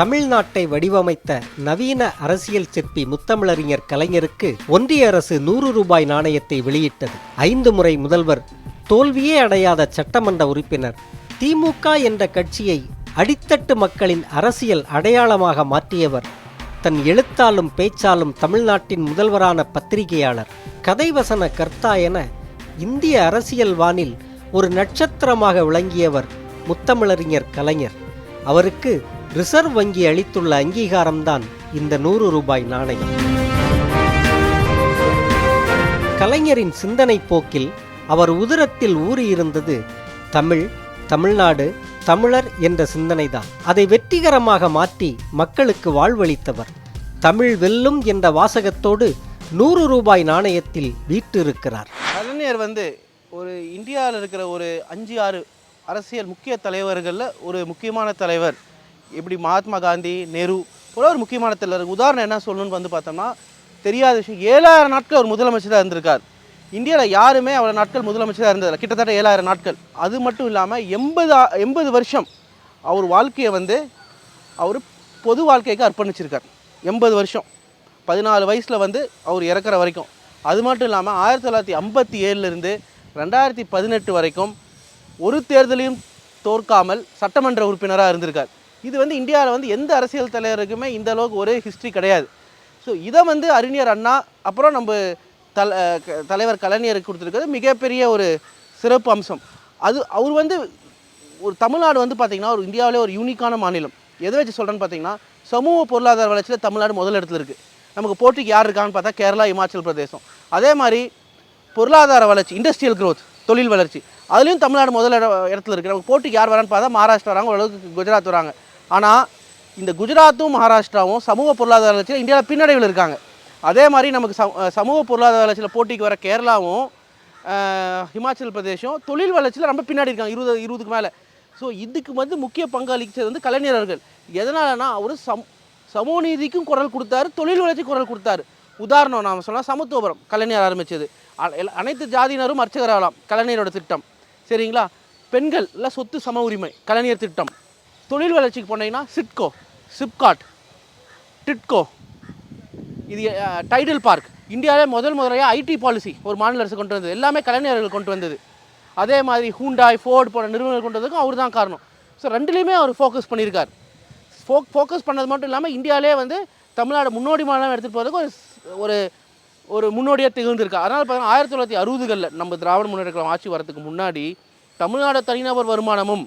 தமிழ்நாட்டை வடிவமைத்த நவீன அரசியல் சிற்பி முத்தமிழறிஞர் கலைஞருக்கு ஒன்றிய அரசு நூறு ரூபாய் நாணயத்தை வெளியிட்டது. ஐந்து முறை முதல்வர் தோல்வியே அடையாத சட்டமன்ற உறுப்பினர். திமுக என்ற கட்சியை அடித்தட்டு மக்களின் அரசியல் அடையாளமாக மாற்றியவர். தன் எழுத்தாலும் பேச்சாலும் தமிழ்நாட்டின் முதல்வரான பத்திரிகையாளர். கதைவசன கர்த்தா என இந்திய அரசியல் வானில் ஒரு நட்சத்திரமாக விளங்கியவர் முத்தமிழறிஞர் கலைஞர். அவருக்கு ரிசர்வ் வங்கி அளித்துள்ள அங்கீகாரம்தான் இந்த நூறு ரூபாய் நாணயம். கலைஞரின் சிந்தனை போக்கில் அவர் உதிரத்தில் ஊறியிருந்தது தமிழ் தமிழ்நாடு தமிழர் என்ற சிந்தனைதான். அதை வெற்றிகரமாக மாற்றி மக்களுக்கு வாழ்வளித்தவர் தமிழ் வெல்லும் என்ற வாசகத்தோடு நூறு ரூபாய் நாணயத்தில் வீற்றிருக்கிறார். கலைஞர் வந்து ஒரு இந்தியாவில் இருக்கிற ஒரு அஞ்சு ஆறு அரசியல் முக்கிய தலைவர்களில் ஒரு முக்கியமான தலைவர். எப்படி மகாத்மா காந்தி நேரு போல ஒரு முக்கியமான தலைவர். உதாரணம் என்ன சொல்லணும்னு வந்து பார்த்தோம்னா தெரியாத விஷயம் ஏழாயிரம் நாட்கள் ஒரு முதலமைச்சராக இருந்திருக்கார். இந்தியாவில் யாருமே அவ்வளோ நாட்கள் முதலமைச்சராக இருந்ததில்ல. கிட்டத்தட்ட ஏழாயிரம் நாட்கள். அது மட்டும் இல்லாமல் எண்பது எண்பது வருஷம் அவர் வாழ்க்கையை வந்து அவர் பொது வாழ்க்கைக்கு அர்ப்பணிச்சிருக்கார். எண்பது வருஷம். பதினாலு வயசில் வந்து அவர் இறக்குற வரைக்கும். அது மட்டும் இல்லாமல் ஆயிரத்தி தொள்ளாயிரத்தி ஐம்பத்தி ஏழுலேருந்து ரெண்டாயிரத்தி பதினெட்டு வரைக்கும் ஒரு தேர்தலையும் தோற்காமல் சட்டமன்ற உறுப்பினராக இருந்திருக்கார். இது வந்து இந்தியாவில் வந்து எந்த அரசியல் தலைவருக்குமே இந்த அளவுக்கு ஒரே ஹிஸ்ட்ரி கிடையாது. ஸோ இதை வந்து அறிஞர் அண்ணா அப்புறம் நம்ம தல க- தலைவர் கலைஞருக்கு கொடுத்துருக்கிறது மிகப்பெரிய ஒரு சிறப்பு அம்சம். அது அவர் வந்து ஒரு தமிழ்நாடு வந்து பார்த்திங்கன்னா ஒரு இந்தியாவிலே ஒரு யூனிக்கான மாநிலம். எதை வச்சு சொல்கிறேன்னு பார்த்தீங்கன்னா சமூக பொருளாதார வளர்ச்சியில் தமிழ்நாடு முதல் இடத்துல இருக்குது நமக்கு போட்டிக்கு யார் இருக்கான்னு பார்த்தா கேரளா இமாச்சல் பிரதேசம். அதே மாதிரி பொருளாதார வளர்ச்சி இண்டஸ்ட்ரியல் க்ரோத் தொழில் வளர்ச்சி. அதுலேயும் தமிழ்நாடு முதல் இடத்துல இருக்குது நமக்கு போட்டிக்கு யார் வரான்னு பார்த்தா மகாராஷ்டிரா வராங்க ஓரளவுக்கு குஜராத் வராங்க. ஆனால் இந்த குஜராத்தும் மகாராஷ்டிராவும் சமூக பொருளாதார வளர்ச்சியில் இந்தியாவில் பின்னடைவில் இருக்காங்க. அதே மாதிரி நமக்கு சமூக பொருளாதார வளர்ச்சியில் போட்டிக்கு வர கேரளாவும் ஹிமாச்சல் பிரதேசம் தொழில் வளர்ச்சியில் ரொம்ப பின்னாடி இருக்காங்க இருபது இருபதுக்கு மேலே. ஸோ இதுக்கு வந்து முக்கிய பங்களிச்சது வந்து கலைஞர்கள் எதனாலனா அவர் சம் சமூக நீதிக்கும் குரல் கொடுத்தாரு தொழில் வளர்ச்சி குரல் கொடுத்தாரு. உதாரணம் நாம் சொன்னால் சமத்துவபுரம் கலைஞர் ஆரம்பித்தது அ- அனைத்து ஜாதியினரும் அர்ச்சகராகலாம் கலைஞரோட திட்டம். சரிங்களா? பெண்கள் இல்லை சொத்து சம உரிமை கலைஞர் திட்டம். தொழில் வளர்ச்சிக்கு போனீங்கன்னா சிட்கோ சிப்காட் டிட்கோ. இது டைடல் பார்க். இந்தியாவிலே முதல் முறையாக ஐடி பாலிசி ஒரு மாநில அரசு கொண்டு வந்தது. எல்லாமே கலைஞர்கள் கொண்டு வந்தது. அதே மாதிரி ஹூண்டாய் ஃபோர்ட் போன்ற நிறுவனங்கள் கொண்டு வந்ததுக்கும் அவர் தான் காரணம். ஸோ ரெண்டுலேயுமே அவர் ஃபோக்கஸ் பண்ணியிருக்கார். ஃபோக் ஃபோக்கஸ் பண்ணது மட்டும் இல்லாமல் இந்தியாவிலே வந்து தமிழ்நாடு முன்னோடி மாநிலம் எடுத்துகிட்டு போகிறதுக்கு ஒரு ஒரு ஒரு முன்னோடியாக திகழ்ந்திருக்கு. அதனால் பார்த்தீங்கன்னா ஆயிரத்தி தொள்ளாயிரத்தி அறுபதுகளில் நம்ம திராவிட முன்னேற்ற ஆட்சி வரதுக்கு முன்னாடி தமிழ்நாடு தனிநபர் வருமானமும்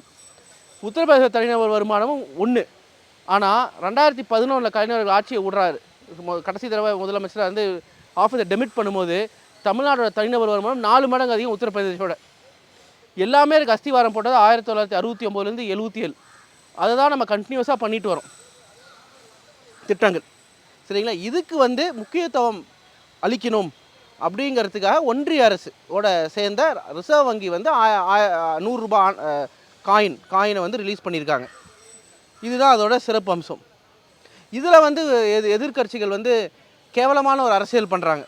உத்தரப்பிரதேச தனிநபர் வருமானமும் ஒன்று ஆனால் ரெண்டாயிரத்தி பதினொன்றில் கலைஞர்கள் ஆட்சியை விடுறாரு. கடைசி தடவை முதலமைச்சராக வந்து ஆஃபீஸை டெமிட் பண்ணும்போது தமிழ்நாடோட தனிநபர் வருமானம் நாலு மடங்கு அதிகம் உத்தரப்பிரதேசோட. எல்லாமே இருக்குது அஸ்திவாரம் போட்டது ஆயிரத்தி தொள்ளாயிரத்தி அறுபத்தி ஒம்போதுலேருந்து எழுபத்தி ஏழு. அதை தான் நம்ம கண்டினியூஸாக பண்ணிட்டு வரோம். திட்டங்கள். சரிங்களா? இதுக்கு வந்து முக்கியத்துவம் அளிக்கணும் அப்படிங்கிறதுக்காக ஒன்றிய அரசு ஓட சேர்ந்த ரிசர்வ் வங்கி வந்து ஆய- நூறுரூபா காயின் காயினை வந்து ரிலீஸ் பண்ணியிருக்காங்க. இதுதான் அதோட சிறப்பு அம்சம். இதில் வந்து எது எதிர்க்கட்சிகள் வந்து கேவலமான ஒரு அரசியல் பண்ணுறாங்க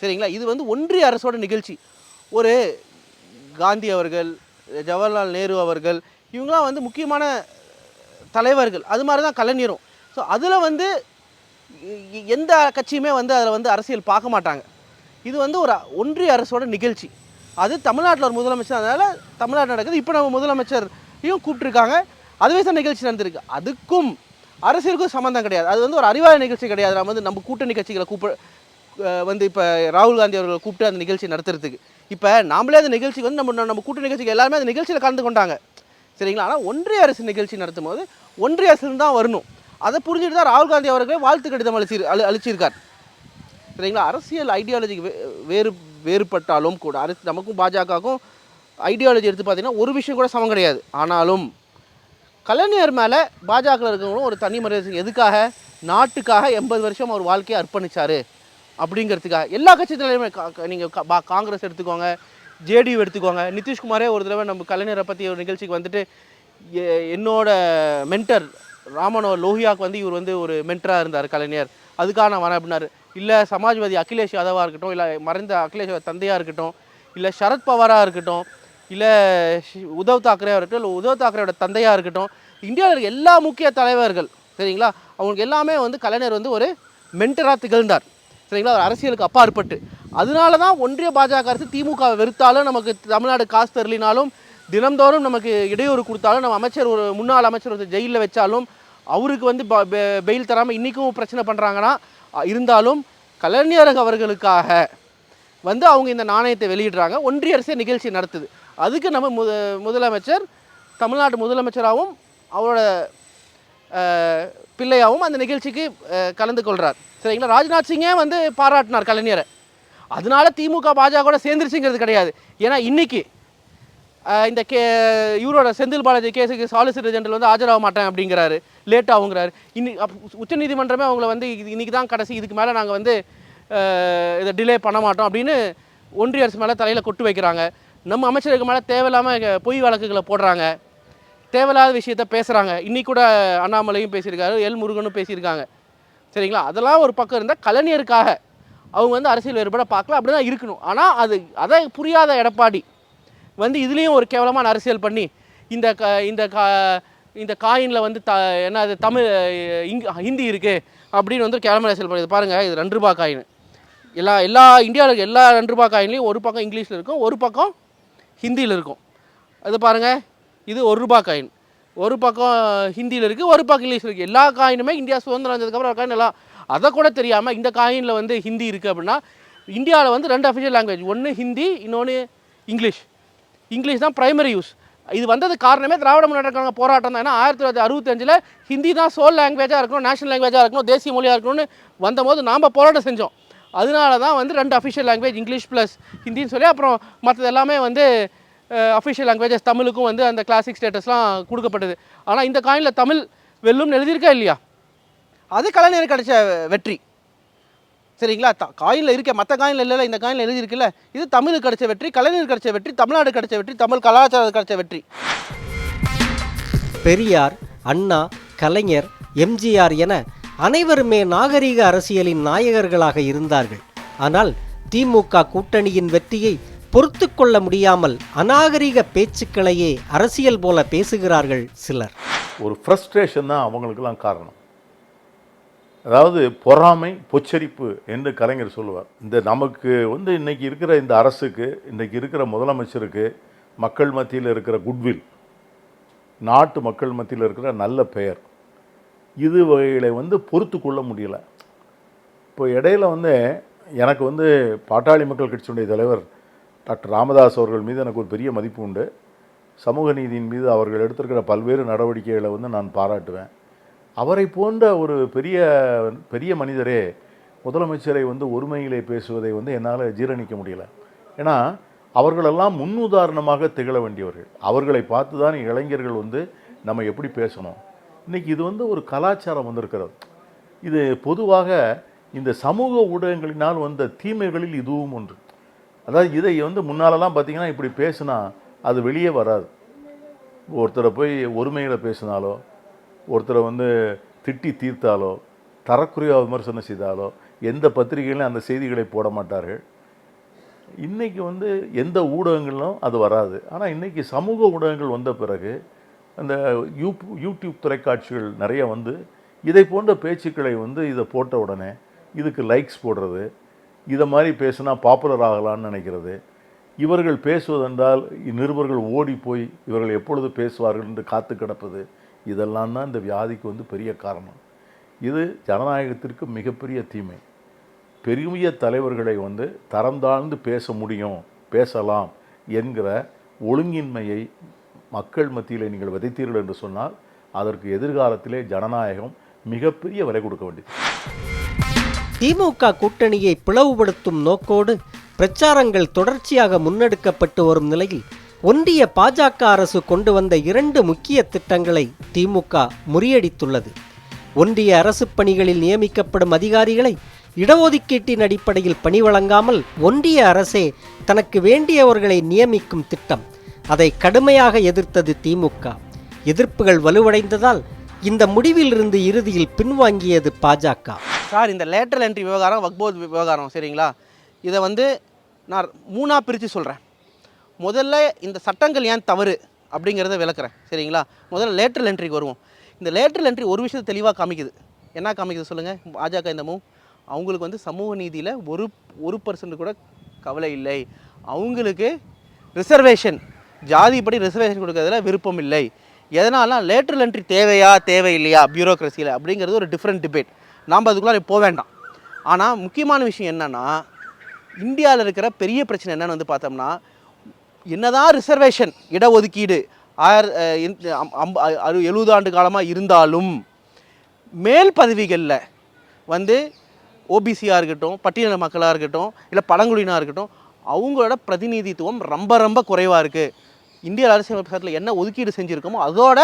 சரிங்களா? இது வந்து ஒன்றிய அரசோட நிகழ்ச்சி. ஒரு காந்தி அவர்கள் ஜவஹர்லால் நேரு அவர்கள் இவங்களாம் வந்து முக்கியமான தலைவர்கள். அது மாதிரி தான் கலைஞரும். ஸோ அதில் வந்து எந்த கட்சியுமே வந்து அதில் வந்து அரசியல் பார்க்க மாட்டாங்க. இது வந்து ஒரு ஒன்றிய அரசோட நிகழ்ச்சி. அது தமிழ்நாட்டில் ஒரு முதலமைச்சர் அதனால் தமிழ்நாடு நடக்குது. இப்போ நம்ம முதலமைச்சரையும் கூப்பிட்டுருக்காங்க. அதுவே தான் நிகழ்ச்சி நடந்திருக்கு. அதுக்கும் அரசியலுக்கும் சம்மந்தம் கிடையாது. அது வந்து ஒரு அறிவாளி நிகழ்ச்சி கிடையாது. நம்ம வந்து நம்ம கூட்டணி கட்சிகளை கூப்ப வந்து இப்போ ராகுல் காந்தி அவர்களை கூப்பிட்டு அந்த நிகழ்ச்சி நடத்துறதுக்கு. இப்போ நாமளே அந்த நிகழ்ச்சிக்கு வந்து நம்ம நம்ம கூட்டணி கட்சிக்கு எல்லாருமே அந்த நிகழ்ச்சியில் கலந்து கொண்டாங்க. சரிங்களா? ஆனால் ஒன்றிய அரசு நிகழ்ச்சி நடத்தும் போது ஒன்றிய அரசு தான் வரணும். அதை புரிஞ்சுட்டு தான் ராகுல் காந்தி அவர்களே வாழ்த்து கடிதம் அழிச்சி அளி சரிங்களா? அரசியல் ஐடியாலஜிக்கு வேறு வேறுபட்டாலும் கூட அரசு நமக்கும் பாஜகவுக்கும் ஐடியாலஜி எடுத்து பார்த்தீங்கன்னா ஒரு விஷயம் கூட சமம் கிடையாது. ஆனாலும் கலைஞர் மேலே பாஜக இருக்கவங்களும் ஒரு தனி மரியாதை எதுக்காக? நாட்டுக்காக எண்பது வருஷம் அவர் வாழ்க்கையை அர்ப்பணித்தார் அப்படிங்கிறதுக்காக. எல்லா கட்சி தலைவருமே நீங்கள் காங்கிரஸ் எடுத்துக்கோங்க ஜேடியூ எடுத்துக்கோங்க. நிதிஷ்குமாரே ஒரு தடவை நம்ம கலைஞரை பற்றி ஒரு நிகழ்ச்சிக்கு வந்துட்டு எ- என்னோட மென்டர் ராமனோ லோஹியாவுக்கு வந்து இவர் வந்து ஒரு மென்டராக இருந்தார் கலைஞர். அதுக்காக நான் வரேன் அப்படின்னாரு. இல்லை சமாஜ்வாதி அகிலேஷ் யாதவாக இருக்கட்டும் இல்லை மறைந்த அகிலேஷ் தந்தையாக இருக்கட்டும் இல்லை சரத் பவாராக இருக்கட்டும் இல்லை உத்தவ் தாக்கரேவாக இருக்கட்டும் இல்லை உத்தவ் தாக்கரேவோட தந்தையாக இருக்கட்டும் இந்தியாவில் இருக்க எல்லா முக்கிய தலைவர்கள் சரிங்களா? அவங்களுக்கு எல்லாமே வந்து கலைஞர் வந்து ஒரு மென்டராக திகழ்ந்தார் சரிங்களா? ஒரு அரசியலுக்கு அப்பாற்பட்டு. அதனால தான் ஒன்றிய பாஜக அரசு திமுக வெறுத்தாலும் நமக்கு தமிழ்நாடு காசு தரலினாலும் தினந்தோறும் நமக்கு இடையூறு கொடுத்தாலும் நம்ம அமைச்சர் ஒரு முன்னாள் அமைச்சர் ஒரு ஜெயிலில் வச்சாலும் அவருக்கு வந்து பெ- பெயில் தராமல் இன்றைக்கும் பிரச்சனை பண்ணுறாங்கன்னா இருந்தாலும் கலைஞர் அவர்களுக்காக வந்து அவங்க இந்த நாணயத்தை வெளியிடுறாங்க. ஒன்றிய அரசே நிகழ்ச்சி நடத்துது. அதுக்கு நம்ம முத முதலமைச்சர் தமிழ்நாட்டு முதலமைச்சராகவும் அவரோட பிள்ளையாகவும் அந்த நிகழ்ச்சிக்கு கலந்து கொள்கிறார் சரிங்களா? ராஜ்நாத் சிங்கே வந்து பாராட்டினார் கலைஞரை. அதனால திமுக பாஜக கூட சேர்ந்துருச்சுங்கிறது கிடையாது. ஏன்னா இன்னைக்கு இந்த கே இவரோட செந்தில் பாலாஜி கேஸுக்கு சாலிசிட்டர் ஜெனரல் வந்து ஆஜராக மாட்டேன் அப்படிங்கிறாரு. லேட் ஆகுங்கிறாரு. இன்னி உச்சநீதிமன்றமே அவங்கள வந்து இது இன்னைக்கு தான் கடைசி இதுக்கு மேலே நாங்கள் வந்து இதை டிலே பண்ண மாட்டோம் அப்படின்னு ஒன்றிய அரசு மேலே தலையில் கொட்டு வைக்கிறாங்க. நம்ம அமைச்சருக்கு மேலே தேவையில்லாமல் பொய் வழக்குகளை போடுறாங்க. தேவையில்லாத விஷயத்த பேசுகிறாங்க இன்னைக்கு கூட அண்ணாமலையும் பேசியிருக்காரு எல் முருகனும் பேசியிருக்காங்க. சரிங்களா? அதெல்லாம் ஒரு பக்கம் இருந்தால் கலைஞருக்காக அவங்க வந்து அரசியல் வேறுபாடு பார்க்கலாம் அப்படி தான் இருக்கணும். ஆனால் அது அதை புரியாத எடப்பாடி வந்து இதுலேயும் ஒரு கேவலமான அரசியல் பண்ணி இந்த க இந்த கா இந்த காயினில் வந்து த என்ன அது தமிழ் இங் ஹிந்தி இருக்குது அப்படின்னு வந்து கேவலமான அரசியல் பண்ணுது பாருங்கள் இது ரெண்டு ரூபா காயின். எல்லா எல்லா இந்தியாவில் எல்லா ரெண்டு ரூபா காயின்லேயும் ஒரு பக்கம் இங்கிலீஷில் இருக்கும் ஒரு பக்கம் ஹிந்தியில் இருக்கும். அது பாருங்கள் இது ஒரு ரூபா காயின். ஒரு பக்கம் ஹிந்தியில் இருக்குது ஒரு பக்கம் இங்கிலீஷில் இருக்குது எல்லா காயினுமே இந்தியா சுதந்திரம் வந்ததுக்கப்புறம் காயின் எல்லாம் அதை கூட தெரியாமல் இந்த காயினில் வந்து ஹிந்தி இருக்குது அப்படின்னா இந்தியாவில் வந்து ரெண்டு அஃபிஷியல் லாங்குவேஜ் ஒன்று ஹிந்தி இன்னொன்று இங்கிலீஷ். இங்கிலீஷ் தான் ப்ரைமரி யூஸ் இது வந்தது காரணமே திராவிட முன்னேற்ற கழக போராட்டம் தான். ஏன்னா ஆயிரத்தி தொள்ளாயிரத்தி அறுபத்தஞ்சில் ஹிந்தி தான் சோல் லாங்குவேஜாக இருக்கணும் நேஷனல் லாங்குவேஜாக இருக்கணும் தேசிய மொழியாக இருக்கணும்னு வந்தபோது நாம் போராட்டம் செஞ்சோம். அதனால தான் வந்து ரெண்டு அஃபிஷியல் லாங்குவேஜ் இங்கிலீஷ் ப்ளஸ் ஹிந்தின்னு சொல்லி அப்புறம் மற்றது எல்லாமே வந்து அஃபிஷியல் லாங்குவேஜஸ் தமிழுக்கும் வந்து அந்த கிளாசிக் ஸ்டேட்டஸ்லாம் கொடுக்கப்பட்டது. ஆனால் இந்த காயினில் தமிழ் வெல்லும்னு எழுதியிருக்கா இல்லையா? அது கலைஞர் கிடைச்ச வெற்றி. சரிங்களா? த காயினில் இருக்க மற்ற காயினில் இல்லைல்ல இந்த காயினில் எழுதியிருக்குல்ல? இது தமிழுக்கு கிடைச்ச வெற்றி கலைஞருக்கு கிடைச்ச வெற்றி தமிழ்நாடு கிடைச்ச வெற்றி தமிழ் கலாச்சாரத்துக்கு கிடைச்ச வெற்றி. பெரியார் அண்ணா கலைஞர் எம்ஜிஆர் என அனைவருமே நாகரிக அரசியலின் நாயகர்களாக இருந்தார்கள். ஆனால் திமுக கூட்டணியின் வெற்றியை பொறுத்து கொள்ள முடியாமல் அநாகரிக பேச்சுக்களையே அரசியல் போல பேசுகிறார்கள் சிலர். ஒரு ஃப்ரஸ்ட்ரேஷன் தான் அவங்களுக்கெல்லாம் காரணம். அதாவது பொறாமை பொச்சரிப்பு என்று கலைஞர் சொல்லுவார். இந்த நமக்கு வந்து இன்றைக்கி இருக்கிற இந்த அரசுக்கு இன்றைக்கி இருக்கிற முதலமைச்சருக்கு மக்கள் மத்தியில் இருக்கிற குட்வில் நாட்டு மக்கள் மத்தியில் இருக்கிற நல்ல பெயர் இது வகைகளை வந்து பொறுத்து கொள்ள முடியல. இப்போ இடையில வந்து எனக்கு வந்து பாட்டாளி மக்கள் கட்சியினுடைய தலைவர் டாக்டர் ராமதாஸ் அவர்கள் மீது எனக்கு ஒரு பெரிய மதிப்பு உண்டு. சமூக நீதியின் மீது அவர்கள் எடுத்திருக்கிற பல்வேறு நடவடிக்கைகளை வந்து நான் பாராட்டுவேன். அவரை போன்ற ஒரு பெரிய பெரிய மனிதரே முதலமைச்சரை வந்து ஒருமையிலே பேசுவதை வந்து என்னால் ஜீரணிக்க முடியல. ஏன்னா அவர்களெல்லாம் முன்னுதாரணமாக திகழ வேண்டியவர்கள். அவர்களை பார்த்து தான் இளைஞர்கள் வந்து நம்ம எப்படி பேசணும். இன்னைக்கு இது வந்து ஒரு கலாச்சாரம் வந்திருக்கிறது. இது பொதுவாக இந்த சமூக ஊடகங்களினால் வந்த தீமைகளில் இதுவும் ஒன்று. அதாவது இதை வந்து முன்னாலெல்லாம் பார்த்திங்கன்னா இப்படி பேசுனா அது வெளியே வராது. ஒருத்தரை போய் ஒருமையில் பேசினாலோ ஒருத்தரை வந்து திட்டி தீர்த்தாலோ தரக்குறையாக விமர்சனம் செய்தாலோ எந்த பத்திரிகையிலும் அந்த செய்திகளை போட மாட்டார்கள். இன்றைக்கி வந்து எந்த ஊடகங்களிலும் அது வராது. ஆனால் இன்றைக்கி சமூக ஊடகங்கள் வந்த பிறகு அந்த யூ யூடியூப் தொலைக்காட்சிகள் நிறைய வந்து இதை போன்ற பேச்சுக்களை வந்து இதை போட்ட உடனே இதுக்கு லைக்ஸ் போடுறது இதை மாதிரி பேசுனா பாப்புலர் ஆகலான்னு நினைக்கிறது. இவர்கள் பேசுவதென்றால் நிருபர்கள் ஓடி போய் இவர்கள் எப்பொழுது பேசுவார்கள் என்று காத்து கிடப்பது இதெல்லாம் தான் இந்த வியாதிக்கு வந்து பெரிய காரணம். இது ஜனநாயகத்திற்கு மிகப்பெரிய தீமை. பெரிய தலைவர்களை வந்து தரம் தாழ்ந்து பேச முடியும் பேசலாம் என்கிற ஒழுங்கின்மையை மக்கள் மத்தியில் நீங்கள் விதைத்தீர்கள் என்று சொன்னால் அதற்கு எதிர்காலத்திலே ஜனநாயகம் மிகப்பெரிய விலை கொடுக்க வேண்டியது. திமுக கூட்டணியை பிளவுபடுத்தும் நோக்கோடு பிரச்சாரங்கள் தொடர்ச்சியாக முன்னெடுக்கப்பட்டு வரும் நிலையில் ஒன்றிய பாஜக அரசு கொண்டு வந்த இரண்டு முக்கிய திட்டங்களை திமுக முறியடித்துள்ளது. ஒன்றிய அரசு பணிகளில் நியமிக்கப்படும் அதிகாரிகளை இடஒதுக்கீட்டின் அடிப்படையில் பணி வழங்காமல் ஒன்றிய அரசே தனக்கு வேண்டியவர்களை நியமிக்கும் திட்டம். அதை கடுமையாக எதிர்த்தது திமுக. எதிர்ப்புகள் வலுவடைந்ததால் இந்த முடிவிலிருந்து இறுதியில் பின்வாங்கியது பாஜக. சார் இந்த லேட்டரல் என்ட்ரி விவகாரம் வக்போத் விவகாரம் சரிங்களா? இதை வந்து நான் மூணாக பிரித்து சொல்கிறேன் முதல்ல இந்த சட்டங்கள் ஏன் தவறு அப்படிங்கிறத விளக்குறேன். சரிங்களா? முதல்ல லேட்டரல் என்ட்ரிக்கு வருவோம். இந்த லேட்டரல் என்ட்ரி ஒரு விஷயத்தை தெளிவாக காமிக்குது. என்ன காமிக்குது சொல்லுங்கள் பாஜக இந்த மூவ் அவங்களுக்கு வந்து சமூக நீதியில் ஒரு ஒரு பர்சன்ட் கூட கவலை இல்லை. அவங்களுக்கு ரிசர்வேஷன் ஜாதிப்படி ரிசர்வேஷன் கொடுக்கறதுல விருப்பம் இல்லை. எதனால லேட்டரல் என்ட்ரி தேவையா தேவையில்லையா பியூரோக்ரஸியில் அப்படிங்கிறது ஒரு டிஃப்ரெண்ட் டிபேட் நாம் அதுக்குள்ளே போக வேண்டாம். ஆனால் முக்கியமான விஷயம் என்னென்னா இந்தியாவில் இருக்கிற பெரிய பிரச்சனை என்னென்னு வந்து பார்த்தோம்னா என்னதான் ரிசர்வேஷன் இடஒதுக்கீடு ஆயிர அம்- அறு எழுபது ஆண்டு காலமாக இருந்தாலும் மேல் பதவிகளில் வந்து ஓபிசியாக இருக்கட்டும் பட்டியல மக்களாக இருக்கட்டும் இல்லை பழங்குடியினாக இருக்கட்டும் அவங்களோட பிரதிநிதித்துவம் ரொம்ப ரொம்ப குறைவாக இருக்குது இந்திய அரசியல் சட்டத்தில் என்ன ஒதுக்கீடு செஞ்சுருக்கோமோ அதோட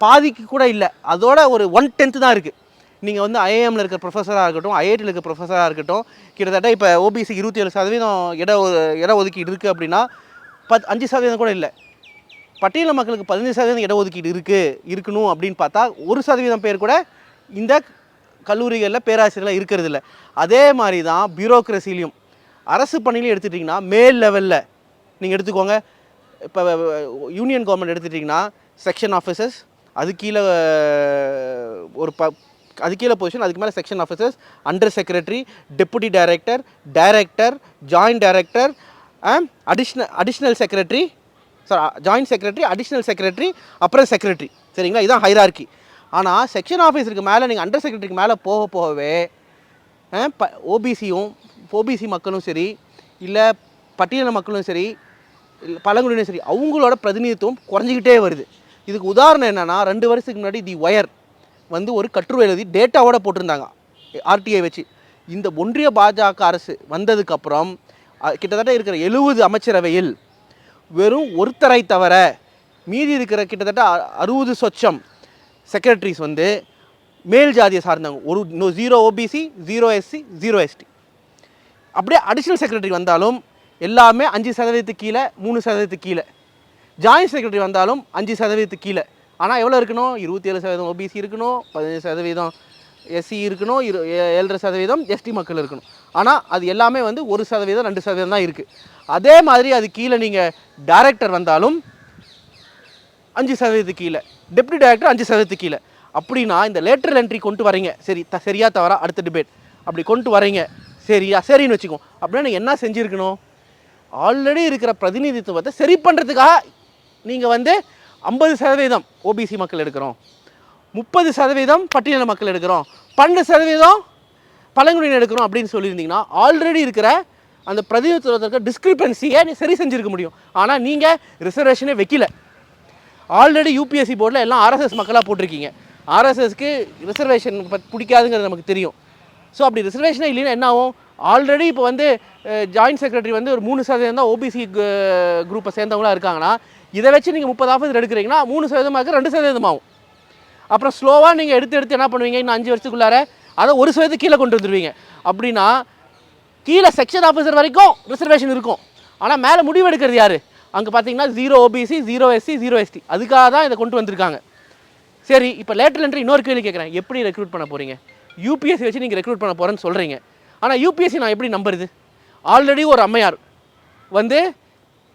பாதிக்கு கூட இல்லை. அதோட ஒரு ஒன் டென்த்து தான் இருக்குது நீங்கள் வந்து ஐஏஎம்மில் இருக்கிற ப்ரொஃபஸராக இருக்கட்டும் ஐஐடியில் இருக்கிற ப்ரொஃபஸராக இருக்கட்டும் கிட்டத்தட்ட இப்போ ஓபிசி இருபத்தி ஏழு சதவீதம் இட ஒ- இட ஒதுக்கீடு இருக்குது அப்படின்னா பத் அஞ்சு சதவீதம் கூட இல்லை. பட்டியல மக்களுக்கு பதினஞ்சு சதவீதம் இடஒதுக்கீடு இருக்குது இருக்கணும் அப்படின்னு பார்த்தா ஒரு சதவீதம் பேர் கூட இந்த கல்லூரிகளில் பேராசிரியர்களாக இருக்கிறது இல்லை. அதே மாதிரி தான் பியூரோக்ரஸிலையும் அரசு பணியிலையும் எடுத்துட்டிங்கன்னா மேல் லெவலில் நீங்கள் எடுத்துக்கோங்க. இப்போ யூனியன் கவர்மெண்ட் எடுத்துட்டிங்கன்னா செக்ஷன் ஆஃபீஸர்ஸ் அது கீழே ஒரு ப அது கீழே பொசிஷன் அதுக்கு மேலே section officers under secretary deputy director director joint director additional additional secretary sir joint secretary additional secretary அப்புறம் செக்ரட்டரி சரிங்களா? இதுதான் ஹைரார்கி ஆனால் செக்ஷன் ஆஃபீஸருக்கு மேலே நீங்கள் அண்டர் செக்ரட்டரிக்கு மேலே போக போகவே ப ஓபிசியும் ஓபிசி மக்களும் சரி இல்லை பட்டியல மக்களும் சரி இல்லை பழங்குடியினரும் சரி அவங்களோட பிரதிநிதித்துவம் குறைஞ்சிக்கிட்டே வருது. இதுக்கு உதாரணம் என்னன்னா ரெண்டு வருஷத்துக்கு முன்னாடி தி ஒயர் வந்து ஒரு கட்டுரை எழுதி டேட்டாவோட போட்டிருந்தாங்க. ஆர்டிஐ வச்சு. இந்த ஒன்றிய பாஜக அரசு வந்ததுக்கப்புறம் கிட்டத்தட்ட இருக்கிற எழுபது அமைச்சரவையில் வெறும் ஒருத்தரை தவிர மீதி இருக்கிற கிட்டத்தட்ட அறுபது சொச்சம் செக்ரட்டரிஸ் வந்து மேல் ஜாதியை சார்ந்தவங்க. ஒரு zero OBC zero SC zero ST அப்படியே அடிஷ்னல் செக்ரட்டரி வந்தாலும் எல்லாமே அஞ்சு சதவீதத்துக்கு கீழே மூணு சதவீதத்துக்கு கீழே. ஜாயின்ட் செக்ரட்டரி வந்தாலும் அஞ்சு சதவீதத்துக்கு கீழே. ஆனால் எவ்வளோ இருக்கணும்? இருபத்தி ஏழு சதவீதம் ஓபிசி இருக்கணும் பதினஞ்சு சதவீதம் எஸ்சி இருக்கணும் இரு ஏழரை சதவீதம் எஸ்டி மக்கள் இருக்கணும். ஆனால் அது எல்லாமே வந்து ஒரு சதவீதம் ரெண்டு சதவீதம் தான் இருக்குது அதே மாதிரி அது கீழே நீங்கள் டைரக்டர் வந்தாலும் அஞ்சு சதவீதத்துக்கு கீழே டெப்டி டைரக்டர் அஞ்சு சதவீதத்துக்கு கீழே. அப்படின்னா இந்த லேட்டர் என்ட்ரி கொண்டு வரீங்க. சரி த சரியா தவறா அடுத்த டிபேட் அப்படி கொண்டு வரீங்க. சரியா சரின்னு வச்சுக்கோ அப்படின்னா நீங்கள் என்ன செஞ்சுருக்கணும்? ஆல்ரெடி இருக்கிற பிரதிநிதித்துவத்தை சரி பண்ணுறதுக்காக நீங்கள் வந்து ஐம்பது சதவீதம் ஓபிசி மக்கள் எடுக்கிறோம். முப்பது சதவீதம் பட்டியல மக்கள் எடுக்கிறோம். பன்னெண்டு சதவீதம் பழங்குடியினர் எடுக்கிறோம் அப்படின்னு சொல்லியிருந்தீங்கன்னா ஆல்ரெடி இருக்கிற அந்த பிரதிநிதித்துவத்திற்கு நீ சரி செஞ்சுருக்க முடியும். ஆனால் நீங்கள் ரிசர்வேஷனே வைக்கல. ஆல்ரெடி யூபிஎஸ்சி போர்டில் எல்லாம் ஆர்எஸ்எஸ் மக்களாக போட்டிருக்கீங்க. ஆர்எஸ்எஸ்க்கு ரிசர்வேஷன் பிடிக்காதுங்கிறது நமக்கு தெரியும். ஸோ அப்படி ரிசர்வேஷனே இல்லைன்னா என்ன ஆகும்? ஆல்ரெடி இப்போ வந்து ஜாயின்ட் செக்ரட்டரி வந்து ஒரு மூணு சதவீதம் தான் ஓபிசி குரூப்பை சேர்ந்தவங்களா இருக்காங்கன்னா இதை வச்சு நீங்கள் முப்பது ஆஃபீஸர் எடுக்கிறீங்கன்னா மூணு சதவீதமாக ரெண்டு சதவீதம் ஆகும் அப்புறம் ஸ்லோவாக நீங்கள் எடுத்து எடுத்து என்ன பண்ணுவீங்க? இன்னும் அஞ்சு வருஷத்துக்குள்ளார அதை ஒரு சதவீதம் கீழே கொண்டு வந்துடுவீங்க அப்படின்னா கீழே செக்ஷன் ஆஃபீஸர் வரைக்கும் ரிசர்வேஷன் இருக்கும். ஆனால் மேலே முடிவு எடுக்கிறது யார்? அங்கே பார்த்தீங்கன்னா zero OBC zero SC zero ST அதுக்காக தான் இதை கொண்டு வந்திருக்காங்க. சரி இப்போ லேட்டர் என்ட்ரி இன்னொரு கேள்வி கேட்குறேன் எப்படி ரெக்ரூட் பண்ண போகிறீங்க யூபிஎஸ்சி வச்சு நீங்கள் ரெக்ரூட் பண்ண போகிறேன்னு சொல்கிறீங்க ஆனால் யூபிஎஸ்சி நான் எப்படி நம்புறது? ஆல்ரெடி ஒரு அம்மையார் வந்து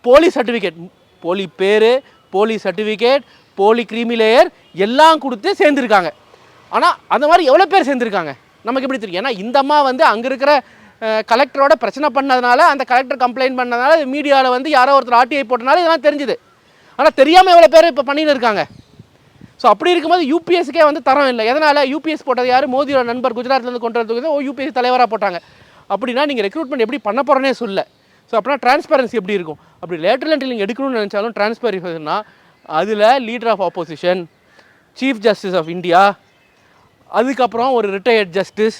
போலி சர்டிஃபிகேட் போலி பேர் போலி சர்டிஃபிகேட் போலி கிரீமி லேயர் எல்லாம் கொடுத்து சேர்ந்துருக்காங்க. ஆனால் அந்த மாதிரி எவ்வளோ பேர் சேர்ந்துருக்காங்க? நமக்கு எப்படி தெரியும்? ஏன்னா இந்த அம்மா வந்து அங்கே இருக்கிற கலெக்டரோட பிரச்சனை பண்ணதுனால அந்த கலெக்டர் கம்ப்ளைண்ட் பண்ணதுனால மீடியாவில் வந்து யாரோ ஒருத்தர் ஆர்டிஐ போட்டனால இதெல்லாம் தெரிஞ்சுது. ஆனால் தெரியாமல் எவ்வளோ பேர் இப்போ பண்ணின்னு இருக்காங்க? ஸோ அப்படி இருக்கும்போது யூபிஎஸ்க்கே வந்து தரம் இல்லை. எதனால்? யூபிஎஸ் போட்டது யார்? மோதியோட நண்பர் குஜராத்லேருந்து கொண்டு வரதுக்கு ஓ யூபிஎஸ் தலைவராக போட்டாங்க. அப்படின்னா நீங்கள் ரெக்ரூட்மெண்ட் எப்படி பண்ண போகிறேன்னே சொல்ல ஸோ அப்படின்னா டிரான்ஸ்பரன்சி எப்படி இருக்கும்? அப்படி லேட்டர் என்ட்ரி நீங்கள் எடுக்கணும்னு நினச்சாலும் டிரான்ஸ்பரன்சினா அதில் leader of opposition chief justice of India அதுக்கப்புறம் ஒரு ரிட்டையர்ட் ஜஸ்டிஸ்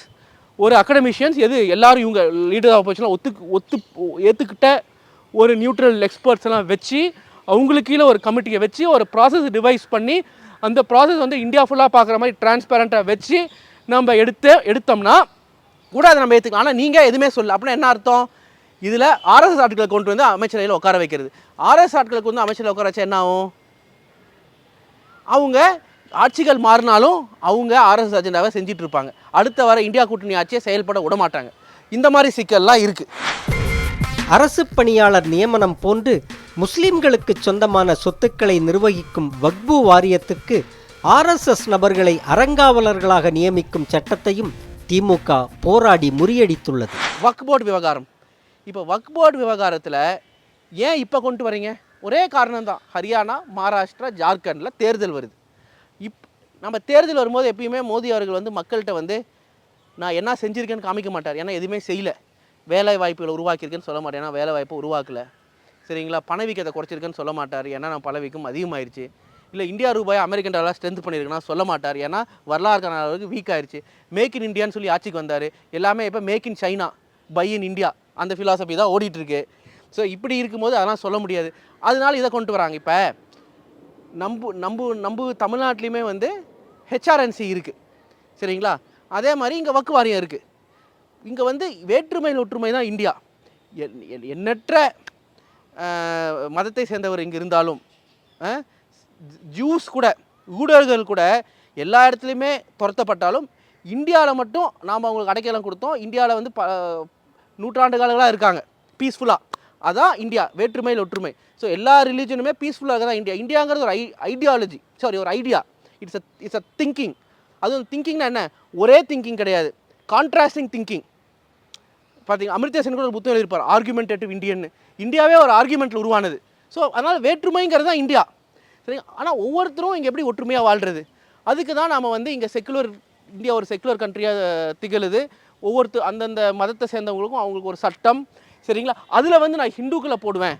ஒரு அகடமிஷியன்ஸ் எது எல்லாரும் இவங்க லீடர் ஆஃப் ஆப்போசிஷன் ஒத்து ஒத்து ஏற்றுக்கிட்ட ஒரு நியூட்ரல் எக்ஸ்பர்ட்ஸ் எல்லாம் வச்சு அவங்களுக்கு கீழே ஒரு கமிட்டியை வச்சு ஒரு ப்ராசஸ் டிவைஸ் பண்ணி அந்த ப்ராசஸ் வந்து இந்தியா ஃபுல்லாக பார்க்குற மாதிரி டிரான்ஸ்பேரண்ட்டாக வச்சு நம்ம எடுத்து எடுத்தோம்னா கூட அதை நம்ம ஏற்றுக்கலாம் ஆனால் நீங்கள் எதுவுமே சொல்லல. அப்படின்னா என்ன அர்த்தம்? இதில் ஆர்எஸ் ஆட்களை கொண்டு வந்து அமைச்சரவையில் உட்கார வைக்கிறது. ஆர்எஸ் ஆட்களுக்கு வந்து அமைச்சரில் உட்கார வச்சா என்ன ஆகும்? அவங்க ஆட்சிகள் மாறினாலும் அவங்க ஆர்எஸ் அஜெண்டாவை செஞ்சுட்டு இருப்பாங்க அடுத்த வர இந்தியா கூட்டணி ஆட்சியை செயல்பட விட மாட்டாங்க இந்த மாதிரி சிக்கல்லாம் இருக்குது அரசு பணியாளர் நியமனம் போன்று முஸ்லிம்களுக்கு சொந்தமான சொத்துக்களை நிர்வகிக்கும் வக்பு வாரியத்துக்கு ஆர்எஸ்எஸ் நபர்களை அறங்காவலர்களாக நியமிக்கும் சட்டத்தையும் திமுக போராடி முறியடித்துள்ளது. வக் போர்டு விவகாரம். இப்போ வக் போர்டு விவகாரத்தில் ஏன் இப்போ கொண்டு வரீங்க? ஒரே காரணம் தான் ஹரியானா மகாராஷ்டிரா ஜார்க்கண்டில் தேர்தல் வருது. இப் நம்ம தேர்தல் வரும்போது எப்பயுமே மோடி அவர்கள் வந்து மக்கள்கிட்ட வந்து நான் என்ன செஞ்சுருக்கேன்னு காமிக்க மாட்டார். ஏன்னா எதுவுமே செய்யலை. வேலை வாய்ப்புகளை உருவாக்கியிருக்கேன்னு சொல்ல மாட்டேன் ஏன்னா வேலை வாய்ப்பை உருவாக்கல. சரிங்களா? பணவீக்கத்தை குறைச்சிருக்கேன்னு சொல்ல மாட்டார். ஏன்னா நான் பணவீக்கம் அதிகமாயிருச்சு. இல்லை இந்தியா ரூபாய் அமெரிக்கன் டாலர் ஸ்ட்ரென்த் பண்ணியிருக்குன்னா சொல்ல மாட்டார். ஏன்னா வரலாறு அளவுக்கு வீக் ஆயிடுச்சு மேக் இன் இந்தியான்னு சொல்லி ஆட்சிக்கு வந்தார். எல்லாமே இப்போ make in China buy in India அந்த ஃபிலாசபி தான் ஓடிட்டுருக்கு ஸோ இப்படி இருக்கும்போது அதெல்லாம் சொல்ல முடியாது. அதனால இதை கொண்டு வராங்க. இப்போ நம்பு நம்பு நம்பு தமிழ்நாட்டிலையுமே வந்து ஹெச்ஆர்என்சி இருக்குது சரிங்களா? அதே மாதிரி இங்கே வக்கு வாரியம் இருக்குது இங்கே வந்து வேற்றுமையில் ஒற்றுமை தான் இந்தியா. எண்ணற்ற மதத்தை சேர்ந்தவர் இங்கே இருந்தாலும் ஜூஸ் கூட ஊடகங்கள் கூட எல்லா இடத்துலையுமே துரத்தப்பட்டாலும் இந்தியாவில் மட்டும் நாம் அவங்களுக்கு அடைக்கலம் கொடுத்தோம். இந்தியாவில் வந்து ப நூற்றாண்டு காலங்களாக இருக்காங்க. பீஸ்ஃபுல்லாக அதான் இந்தியா வேற்றுமையில் ஒற்றுமை. ஸோ எல்லா ரிலீஜனுமே பீஸ்ஃபுல்லாக தான் இந்தியா? இந்தியாங்கிறது ஒரு ஐ ஐடியாலஜி சாரி ஒரு idea it's a it's a thinking அதுவும் திங்கிங்னா என்ன? ஒரே திங்கிங் கிடையாது. கான்ட்ராஸ்டிங் திங்கிங் பார்த்தீங்க அமிர்தா சென் கூட ஒரு புத்தகம் எழுதியிருப்பார் ஆர்குமெண்டேட்டிவ் இந்தியன் இந்தியாவே ஒரு ஆர்குமெண்ட்டில் உருவானது. ஸோ அதனால் வேற்றுமைங்கிறது தான் இந்தியா. சரி ஆனால் ஒவ்வொருத்தரும் இங்கே எப்படி ஒற்றுமையாக வாழ்கிறது அதுக்கு தான் நாம் வந்து இங்கே செக்குலர் இந்தியா ஒரு செக்குலர் கண்ட்ரியாக திகழுது. ஒவ்வொருத்தர் அந்தந்த மதத்தை சேர்ந்தவங்களுக்கும் அவங்களுக்கு ஒரு சட்டம் சரிங்களா? அதில் வந்து நான் ஹிந்துக்களை போடுவேன்.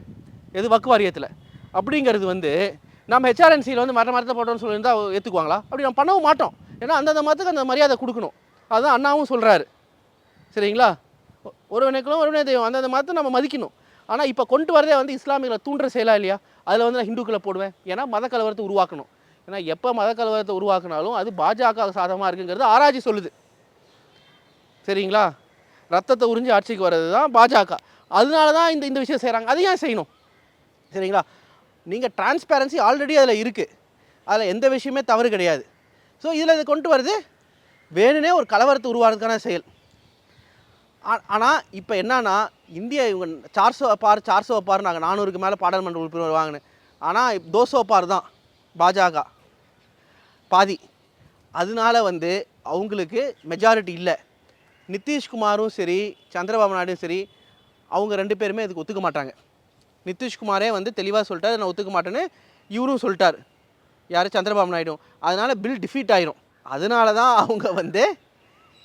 எது வக்கு வாரியத்தில் அப்படிங்கிறது வந்து நம்ம ஹெச்ஆர்என்சியில் வந்து மர மரத்தை போட்டோம்னு சொல்லியிருந்தா ஏற்றுக்குவாங்களா அப்படி நம்ம பண்ணவும் மாட்டோம். ஏன்னா அந்தந்த மதத்துக்கு அந்த மரியாதை கொடுக்கணும். அதுதான் அண்ணாவும் சொல்கிறாரு சரிங்களா? ஒ- ஒருவனே தெய்வம். அந்தந்த மதத்தை நம்ம மதிக்கணும். ஆனால் இப்போ கொண்டு வரதே வந்து இஸ்லாமியர்களை தூண்டுற செயலா இல்லையா? அதில் வந்து நான் ஹிந்துக்களை போடுவேன். ஏன்னா மத கலவரத்தை உருவாக்கணும். ஏன்னா எப்போ மத கலவரத்தை உருவாக்குனாலும் அது பாஜக சாதகமாக இருக்குங்கிறது ஆராய்ச்சி சொல்லுது. சரிங்களா? ரத்தத்தை உறிஞ்சி ஆட்சிக்கு வர்றது தான் பாஜக. அதனால தான் இந்த இந்த விஷயம் செய்கிறாங்க அதை ஏன் செய்யணும்? சரிங்களா? நீங்கள் டிரான்ஸ்பேரன்சி ஆல்ரெடி அதில் இருக்குது அதில் எந்த விஷயமே தவறு கிடையாது. ஸோ இதில் இதை கொண்டு வருது வேணுனே ஒரு கலவரத்தை உருவாகிறதுக்கான செயல். ஆனால் இப்போ என்னன்னா இந்திய இவங்க சார்சோ பார் சார்சோ பார் நாங்கள் நானூறுக்கு மேலே பாராளுமன்ற உறுப்பினர் வாங்கினேன் ஆனால் தோசோ பார் தான் பாஜக பாதி. அதனால வந்து அவங்களுக்கு மெஜாரிட்டி இல்லை. நிதிஷ்குமாரும் சரி சந்திரபாபு நாயுடும் சரி அவங்க ரெண்டு பேருமே இதுக்கு ஒத்துக்க மாட்டாங்க. நிதிஷ்குமாரே வந்து தெளிவாக சொல்லிட்டாரு நான் ஒத்துக்க மாட்டேன்னு இவரும் சொல்லிட்டார். யார்? சந்திரபாபு நாயுடும் அதனால் பில் டிஃபீட் ஆயிரும். அதனால தான் அவங்க வந்து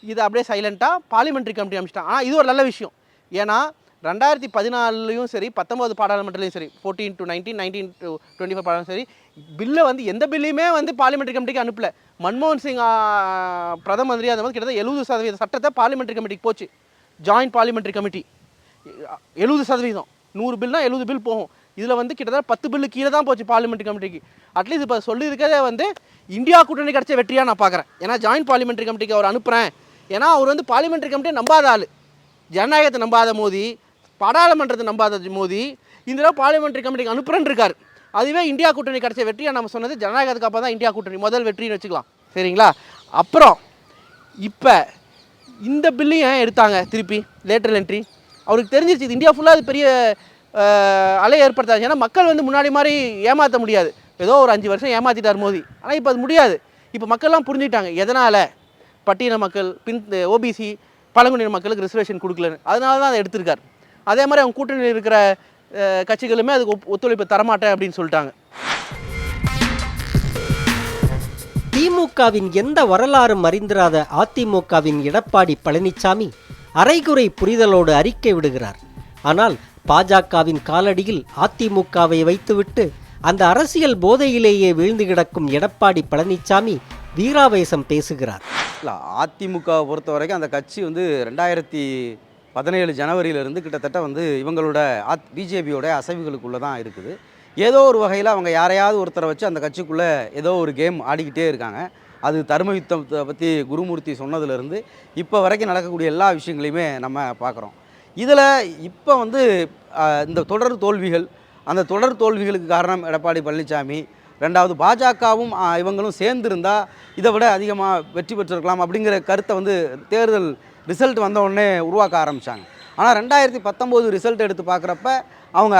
இதை அப்படியே சைலண்ட்டாக பார்லிமெண்ட்ரி கமிட்டி அமைச்சிட்டாங்க ஆனால் இது ஒரு நல்ல விஷயம். ஏன்னா ரெண்டாயிரத்தி பதினாலுலையும் சரி பத்தொம்பது பாராளுமன்றலையும் சரி fourteen to nineteen nineteen to twenty five பாராளுமன்றம் சரி பில்லை வந்து எந்த பில்லையுமே வந்து பார்லிமெண்ட்ரி கமிட்டிக்கு அனுப்பல. மன்மோகன் சிங் பிரதமந்திரி பிரதம மந்திரி அந்த மாதிரி கிட்டத்தட்ட எழுபது சதவீத சட்டத்தை பார்லிமெண்ட்ரி கமிட்டிக்கு போச்சு. ஜாயின்ட் பார்லிமெண்ட்ரி கமிட்டி எழுபது சதவீதம். நூறு பில்னால் எழுபது பில் போகும். இதில் வந்து கிட்டத்தட்ட பத்து பில்லு கீழே தான் போச்சு பார்லிமெண்ட் கமிட்டிக்கு அட்லீஸ்ட் இப்போ சொல்லியிருக்கதே வந்து இந்தியா கூட்டணி கிடச்ச வெற்றியாக நான் பார்க்குறேன் ஏன்னா ஜாயின்ட் பார்லிமெண்ட்ரி கமிட்டிக்கு அவர் அனுப்புகிறேன் ஏன்னா அவர் வந்து பார்லிமெண்ட்ரி கமிட்டியை நம்பாத ஆள். ஜனநாயகத்தை நம்பாத மோதி பாராளுமன்றத்தை நம்பாத மோதி இந்த தடவை பார்லிமெண்ட்ரி கமிட்டிக்கு அனுப்புறேன்னு இருக்கார். அதுவே இந்தியா கூட்டணி கிடைச்ச வெற்றியாக நம்ம சொன்னது ஜனநாயகத்துக்கு அப்போ தான் இந்தியா கூட்டணி முதல் வெற்றின்னு வச்சுக்கலாம். சரிங்களா? அப்புறம் இப்போ இந்த பில்லையும் ஏன் எடுத்தாங்க திருப்பி? லேட்டர் என்ட்ரி அவருக்கு தெரிஞ்சிருச்சு இது இந்தியா ஃபுல்லாக அது பெரிய அலை ஏற்படுத்தாச்சு. ஏன்னா மக்கள் வந்து முன்னாடி மாதிரி ஏமாற்ற முடியாது. ஏதோ ஒரு அஞ்சு வருஷம் ஏமாற்றிட்டார் மோதி. ஆனால் இப்போ அது முடியாது. இப்போ மக்கள்லாம் புரிஞ்சுட்டாங்க எதனால் பட்டியல மக்கள் பின் ஓபிசி பழங்குடியின மக்களுக்கு ரிசர்வேஷன் கொடுக்கலன்னு. அதனால தான் அதை எடுத்திருக்கார். அதே மாதிரி அவங்க கூட்டணியில் இருக்கிற கட்சிகளுமே அதுக்கு ஒத்துழைப்பு தரமாட்டேன் அப்படின்னு சொல்லிட்டாங்க. திமுகவின் எந்த வரலாறும் அறிந்திராத அதிமுகவின் எடப்பாடி பழனிசாமி அரைகுறை புரிதலோடு அறிக்கை விடுகிறார். ஆனால் பாஜகவின் காலடியில் அதிமுகவை வைத்துவிட்டு அந்த அரசியல் போதையிலேயே வீழ்ந்து கிடக்கும் எடப்பாடி பழனிசாமி வீராவேசம் பேசுகிறார். இல்லை அதிமுகவை பொறுத்த வரைக்கும் அந்த கட்சி வந்து ரெண்டாயிரத்தி பதினேழு ஜனவரியிலிருந்து கிட்டத்தட்ட வந்து இவங்களோட ஆத் பிஜேபியோட அசைவுகளுக்குள்ளே தான் இருக்குது. ஏதோ ஒரு வகையில் அவங்க யாரையாவது ஒருத்தரை வச்சு அந்த கட்சிக்குள்ளே ஏதோ ஒரு கேம் ஆடிக்கிட்டே இருக்காங்க. அது தர்ம யுத்தத்தை பற்றி குருமூர்த்தி சொன்னதுலேருந்து இப்போ வரைக்கும் நடக்கக்கூடிய எல்லா விஷயங்களையுமே நம்ம பார்க்குறோம். இதில் இப்போ வந்து இந்த தொடர் தோல்விகள் அந்த தொடர் தோல்விகளுக்கு காரணம் எடப்பாடி பழனிசாமி ரெண்டாவது பாஜகவும் இவங்களும் சேர்ந்துருந்தால் இதை விட அதிகமாக வெற்றி பெற்றிருக்கலாம் அப்படிங்கிற கருத்தை வந்து தேர்தல் ரிசல்ட் வந்த உடனே உருவாக்க ஆரம்பித்தாங்க ஆனால் ரெண்டாயிரத்தி பத்தொம்போது ரிசல்ட் எடுத்து பார்க்குறப்ப அவங்க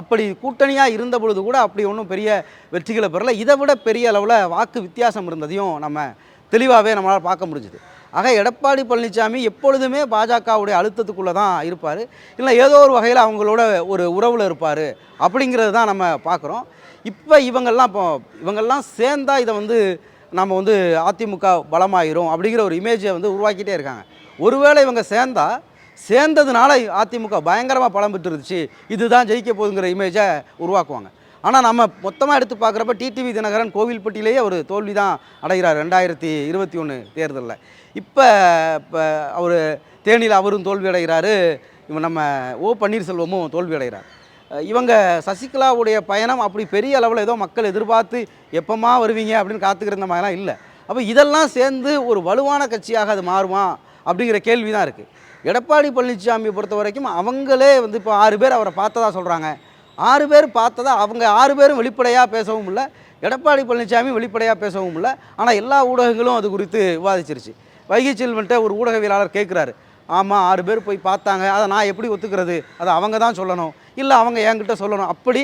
அப்படி கூட்டணியாக இருந்த பொழுது கூட அப்படி ஒன்றும் பெரிய வெற்றிகளை பெறல. இதை விட பெரிய அளவில் வாக்கு வித்தியாசம் இருந்ததையும் நம்ம தெளிவாகவே நம்மளால் பார்க்க முடிஞ்சுது. ஆக எடப்பாடி பழனிசாமி எப்பொழுதுமே பாஜகவுடைய அழுத்தத்துக்குள்ளே தான் இருப்பார். இல்லை ஏதோ ஒரு வகையில் அவங்களோட ஒரு உறவில் இருப்பார் அப்படிங்கிறது தான் நம்ம பார்க்குறோம். இப்போ இவங்கெல்லாம் இப்போ இவங்கெல்லாம் சேர்ந்தால் இதை வந்து நம்ம வந்து அதிமுக பலமாயிரும் அப்படிங்கிற ஒரு இமேஜை வந்து உருவாக்கிட்டே இருக்காங்க. ஒருவேளை இவங்க சேர்ந்தால் சேர்ந்ததுனால அதிமுக பயங்கரமாக பலம் பெற்றுருச்சு. இதுதான் ஜெயிக்க போகுதுங்கிற இமேஜை உருவாக்குவாங்க. ஆனால் நம்ம மொத்தமாக எடுத்து பார்க்குறப்ப டிடிவி தினகரன் கோவில்பட்டியிலேயே ஒரு தோல்வி தான் அடைகிறார் ரெண்டாயிரத்தி இருபத்தி ஒன்று தேர்தலில். இப்போ இப்போ அவர் தேனியில் அவரும் தோல்வி அடைகிறாரு. இவன் நம்ம ஓ பன்னீர்செல்வமும் தோல்வி அடைகிறார். இவங்க சசிகலாவுடைய பயணம் அப்படி பெரிய அளவில் ஏதோ மக்கள் எதிர்பார்த்து எப்பமா வருவீங்க அப்படின்னு காத்துக்கிற மாதிரிலாம் இல்லை. அப்போ இதெல்லாம் சேர்ந்து ஒரு வலுவான கட்சியாக அது மாறுமா அப்படிங்கிற கேள்வி தான் இருக்குது எடப்பாடி பழனிசாமியை பொறுத்த வரைக்கும் அவங்களே வந்து இப்போ ஆறு பேர் அவரை பார்த்ததா சொல்கிறாங்க ஆறு பேர் பார்த்ததா அவங்க ஆறு பேரும் வெளிப்படையாக பேசவும் இல்லை. எடப்பாடி பழனிசாமி வெளிப்படையாக பேசவும் இல்லை. ஆனால் எல்லா ஊடகங்களும் அது குறித்து விவாதிச்சிருச்சு. வைகை செல்வன்ட்ட ஒரு ஊடகவியலாளர் கேட்குறாரு ஆமாம் ஆறு பேர் போய் பார்த்தாங்க. அதை நான் எப்படி ஒத்துக்கிறது? அதை அவங்க தான் சொல்லணும். இல்லை அவங்க என்கிட்ட சொல்லணும். அப்படி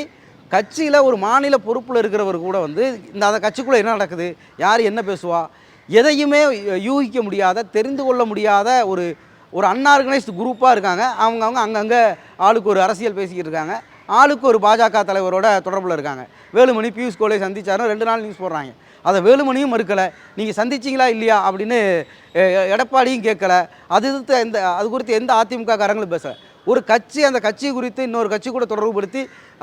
கட்சியில் ஒரு மாநில பொறுப்பில் இருக்கிறவர் கூட வந்து இந்த அந்த கட்சிக்குள்ளே என்ன நடக்குது? யார் என்ன பேசுவா? எதையுமே யூகிக்க முடியாத தெரிந்து கொள்ள முடியாத ஒரு ஒரு அன்ஆர்கனைஸ்டு குரூப்பாக இருக்காங்க. அவங்கவுங்க அங்கங்கே ஆளுக்கு ஒரு அரசியல் பேசிக்கிட்டு இருக்காங்க. ஆளுக்கு ஒரு பாஜக தலைவரோட தொடர்பில் இருக்காங்க. வேலுமணி பியூஷ் கோலை சந்திச்சாரும் ரெண்டு நாள் நியூஸ் போடுறாங்க. அதை வேலுமணியும் மறுக்கலை. நீங்கள் சந்திச்சிங்களா இல்லையா அப்படின்னு எடப்பாடியும் கேட்கல. அது எதிர்த்து எந்த அது குறித்து எந்த அதிமுக காரங்களும் பேசலை. ஒரு கட்சி அந்த கட்சி குறித்து இன்னொரு கட்சி கூட தொடர்புபடுத்தி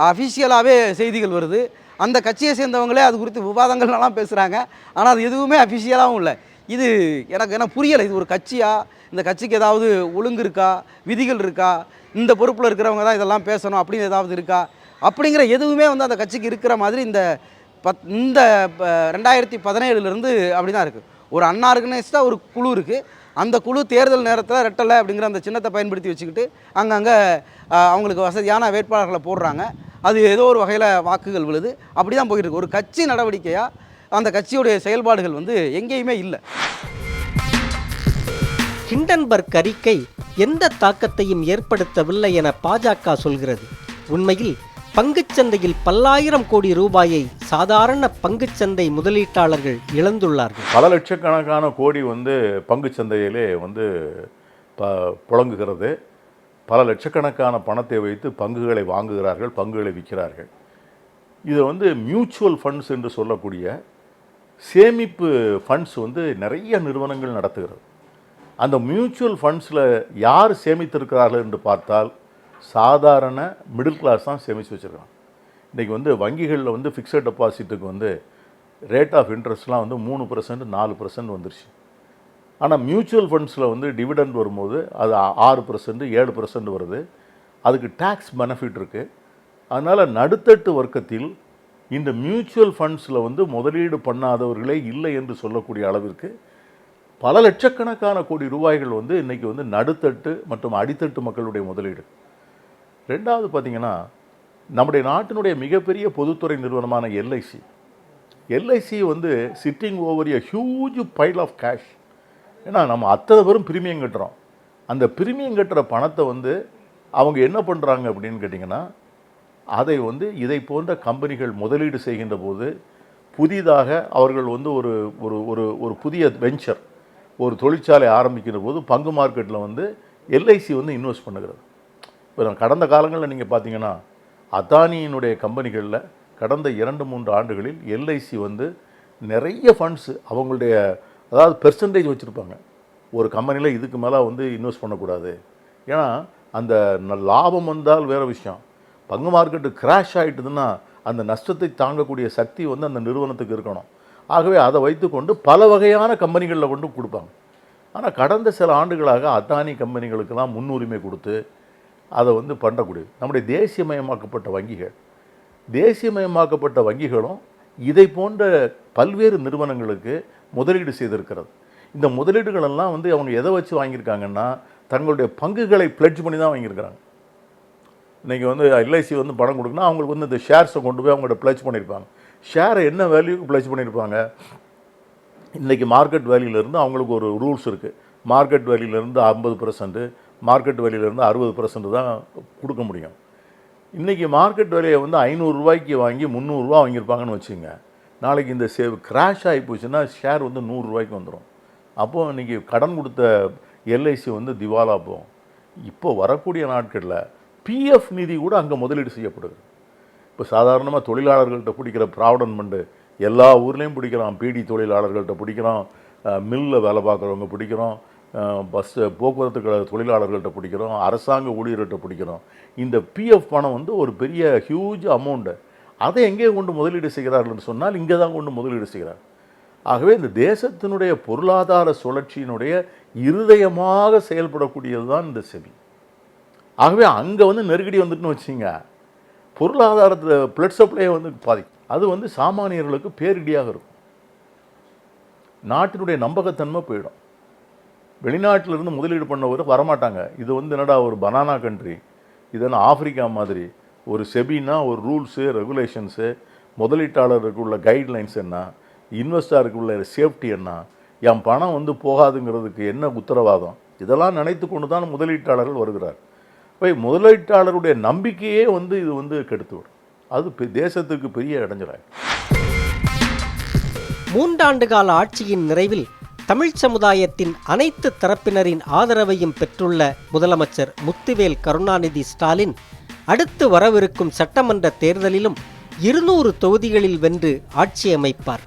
அஃபிஷியலாகவே செய்திகள் வருது. அந்த கட்சியை சேர்ந்தவங்களே அது குறித்து விவாதங்கள்லாம் பேசுகிறாங்க ஆனால் அது எதுவுமே அஃபிஷியலாகவும் இல்லை. இது எனக்கு ஏன்னா புரியலை. இது ஒரு கட்சியாக இந்த கட்சிக்கு ஏதாவது ஒழுங்கு இருக்கா? விதிகள் இருக்கா? இந்த பொறுப்பில் இருக்கிறவங்க தான் இதெல்லாம் பேசணும் அப்படின்னு ஏதாவது இருக்கா? அப்படிங்கிற எதுவுமே வந்து அந்த கட்சிக்கு இருக்கிற மாதிரி இந்த பத் இந்த ப- ரெண்டாயிரத்தி பதினேழுலேருந்து அப்படி தான் இருக்குது ஒரு அன்ஆர்கனைஸ்டாக ஒரு குழு இருக்குது அந்த குழு தேர்தல் நேரத்தில் ரெட்டலை அப்படிங்கிற அந்த சின்னத்தை பயன்படுத்தி வச்சுக்கிட்டு அங்கங்கே அவங்களுக்கு வசதியான வேட்பாளர்களை போடுறாங்க. அது ஏதோ ஒரு வகையில் வாக்குகள் விழுது. அப்படி தான் போயிட்டு இருக்கு. ஒரு கட்சி நடவடிக்கையாக அந்த கட்சியுடைய செயல்பாடுகள் வந்து எங்கேயுமே இல்லை. ஹிண்டன்பர்க் அறிக்கை எந்த தாக்கத்தையும் ஏற்படுத்தவில்லை என பாஜக சொல்கிறது. உண்மையில் பங்குச்சந்தையில் பல்லாயிரம் கோடி ரூபாயை சாதாரண பங்குச்சந்தை முதலீட்டாளர்கள் இழந்துள்ளார்கள். பல லட்சக்கணக்கான கோடி வந்து பங்குச் சந்தையிலே வந்து ப புழங்குகிறது. பல லட்சக்கணக்கான பணத்தை வைத்து பங்குகளை வாங்குகிறார்கள் பங்குகளை விற்கிறார்கள். இது வந்து மியூச்சுவல் ஃபண்ட்ஸ் என்று சொல்லக்கூடிய சேமிப்பு ஃபண்ட்ஸ் வந்து நிறைய நிறுவனங்கள் நடத்துகிறது. அந்த மியூச்சுவல் ஃபண்ட்ஸில் யார் சேமித்திருக்கிறார்கள் என்று பார்த்தால் சாதாரண மிடில் கிளாஸ் தான் சேமித்து வச்சுருக்காங்க இன்றைக்கி வந்து வங்கிகளில் வந்து ஃபிக்ஸட் டெபாசிட்டுக்கு வந்து ரேட் ஆஃப் இன்ட்ரெஸ்ட்லாம் வந்து மூணு பர்சன்ட் நாலு பர்சன்ட் வந்துருச்சு. ஆனால் மியூச்சுவல் ஃபண்ட்ஸில் வந்து டிவிடெண்ட் வரும்போது அது ஆறு பர்சன்ட் ஏழு பர்சன்ட் வருது. அதுக்கு டேக்ஸ் பெனிஃபிட் இருக்குது அதனால் நடுத்தட்டு வர்க்கத்தில் இந்த மியூச்சுவல் ஃபண்ட்ஸில் வந்து முதலீடு பண்ணாதவர்களே இல்லை என்று சொல்லக்கூடிய அளவிற்கு பல லட்சக்கணக்கான கோடி ரூபாய்கள் வந்து இன்றைக்கி வந்து நடுத்தட்டு மற்றும் அடித்தட்டு மக்களுடைய முதலீடு. ரெண்டாவது பார்த்தீங்கன்னா நம்முடைய நாட்டினுடைய மிகப்பெரிய பொதுத்துறை நிறுவனமான எல்ஐசி எல்ஐசி வந்து sitting over a huge pile of cash ஏன்னா நம்ம அத்தனை பேரும் பிரீமியம் கட்டுறோம். அந்த பிரீமியம் கட்டுற பணத்தை வந்து அவங்க என்ன பண்ணுறாங்க அப்படின்னு கேட்டிங்கன்னா அதை வந்து இதை போன்ற கம்பெனிகள் முதலீடு செய்கின்ற போது புதிதாக அவர்கள் வந்து ஒரு ஒரு ஒரு ஒரு புதிய வெஞ்சர் ஒரு தொழிற்சாலை ஆரம்பிக்கிற போது பங்கு மார்க்கெட்டில் வந்து எல்ஐசி வந்து இன்வெஸ்ட் பண்ணுகிறது. இப்போ கடந்த காலங்களில் நீங்கள் பார்த்தீங்கன்னா அதானியினுடைய கம்பெனிகளில் கடந்த இரண்டு மூன்று ஆண்டுகளில் எல்ஐசி வந்து நிறைய ஃபண்ட்ஸு அவங்களுடைய அதாவது பெர்சன்டேஜ் வச்சுருப்பாங்க. ஒரு கம்பெனியில் இதுக்கு மேலே வந்து இன்வெஸ்ட் பண்ணக்கூடாது. ஏன்னா அந்த லாபம் வந்தால் வேறு விஷயம். பங்கு மார்க்கெட்டு கிராஷ் ஆகிட்டுதுன்னா அந்த நஷ்டத்தை தாங்கக்கூடிய சக்தி வந்து அந்த நிறுவனத்துக்கு இருக்கணும். ஆகவே அதை வைத்துக்கொண்டு பல வகையான கம்பெனிகளில் கொண்டு கொடுப்பாங்க. ஆனால் கடந்த சில ஆண்டுகளாக அதானி கம்பெனிகளுக்கெல்லாம் முன்னுரிமை கொடுத்து அதை வந்து பண்ணக்கூடியது. நம்முடைய தேசியமயமாக்கப்பட்ட வங்கிகள். தேசியமயமாக்கப்பட்ட வங்கிகளும் இதை போன்ற பல்வேறு நிறுவனங்களுக்கு முதலீடு செய்திருக்கிறது. இந்த முதலீடுகள் எல்லாம் வந்து அவங்க எதை வச்சு வாங்கியிருக்காங்கன்னா தங்களுடைய பங்குகளை பிளட்ஜ் பண்ணி தான் வாங்கியிருக்கிறாங்க. இன்றைக்கி வந்து எல்ஐசி வந்து பணம் கொடுக்குன்னா அவங்களுக்கு வந்து இந்த ஷேர்ஸை கொண்டு போய் அவங்கள்ட்ட பிளட்ஜ் பண்ணியிருப்பாங்க. ஷேரை என்ன வேல்யூக்கு ப்ளேஸ் பண்ணியிருப்பாங்க? இன்றைக்கி மார்க்கெட் வேல்யூலேருந்து அவங்களுக்கு ஒரு ரூல்ஸ் இருக்குது மார்க்கெட் வேல்யூலேருந்து ஐம்பது பர்சன்ட்டு மார்க்கெட் வேல்யூலேருந்து அறுபது பர்சன்ட் தான் கொடுக்க முடியும். இன்றைக்கி மார்க்கெட் விலையை வந்து ஐநூறுரூவாய்க்கு வாங்கி முந்நூறுரூவா வாங்கியிருப்பாங்கன்னு வச்சுங்க நாளைக்கு இந்த சே கிராஷ் ஆகி போச்சுன்னா ஷேர் வந்து நூறுரூவாய்க்கு வந்துடும் அப்போது இன்றைக்கி கடன் கொடுத்த எல்ஐசி வந்து திவாலா போகும். இப்போ வரக்கூடிய நாட்களில் பிஎஃப் நிதி கூட அங்கே முதலீடு செய்யப்படுது. இப்போ சாதாரணமாக தொழிலாளர்கள்ட்ட பிடிக்கிற ப்ராவிடன்ட் ஃபண்டு எல்லா ஊர்லேயும் பிடிக்கிறோம் பீடி தொழிலாளர்கள்ட்ட பிடிக்கிறோம் மில்லில் வேலை பார்க்குறவங்க பிடிக்கிறோம். பஸ் போக்குவரத்து கழக தொழிலாளர்கள்ட்ட பிடிக்கிறோம். அரசாங்க ஊழியர்கிட்ட பிடிக்கிறோம். இந்த பிஎஃப் பணம் வந்து ஒரு பெரிய ஹியூஜ் அமௌண்ட்டு அதை எங்கே கொண்டு முதலீடு செய்கிறார்கள்னு சொன்னால் இங்கே தான் கொண்டு முதலீடு செய்கிறார். ஆகவே இந்த தேசத்தினுடைய பொருளாதார சுழற்சியினுடைய இருதயமாக செயல்படக்கூடியது தான் இந்த செவி. ஆகவே அங்கே வந்து நெருக்கடி வந்துட்டுன்னு வச்சிங்க பொருளாதாரத்தில் பிளட் சப்ளையை வந்து பாதிக்கும். அது வந்து சாமானியர்களுக்கு பேரிடியாக இருக்கும். நாட்டினுடைய நம்பகத்தன்மை போயிடும். வெளிநாட்டிலிருந்து முதலீடு பண்ணவர் வரமாட்டாங்க. இது வந்து என்னடா ஒரு பனானா கண்ட்ரி இதென்ன ஆப்பிரிக்கா மாதிரி ஒரு செபின்னா ஒரு ரூல்ஸு ரெகுலேஷன்ஸு முதலீட்டாளருக்கு உள்ள கைட்லைன்ஸ் என்ன இன்வெஸ்டாருக்கு உள்ள சேஃப்டி என்ன என் பணம் வந்து போகாதுங்கிறதுக்கு என்ன உத்தரவாதம்? இதெல்லாம் நினைத்து கொண்டு தான் முதலீட்டாளர்கள் வருகிறார். இப்போ முதலீட்டாளருடைய நம்பிக்கையே வந்து இது வந்து கெடுத்துவிடும். அது தேசத்துக்கு பெரிய இடைஞ்சலாகும் மூன்றாண்டு கால ஆட்சியின் நிறைவில் தமிழ் சமுதாயத்தின் அனைத்து தரப்பினரின் ஆதரவையும் பெற்றுள்ள முதலமைச்சர் முத்துவேல் கருணாநிதி ஸ்டாலின் அடுத்து வரவிருக்கும் சட்டமன்ற தேர்தலிலும் இருநூறு தொகுதிகளில் வென்று ஆட்சி அமைப்பார்.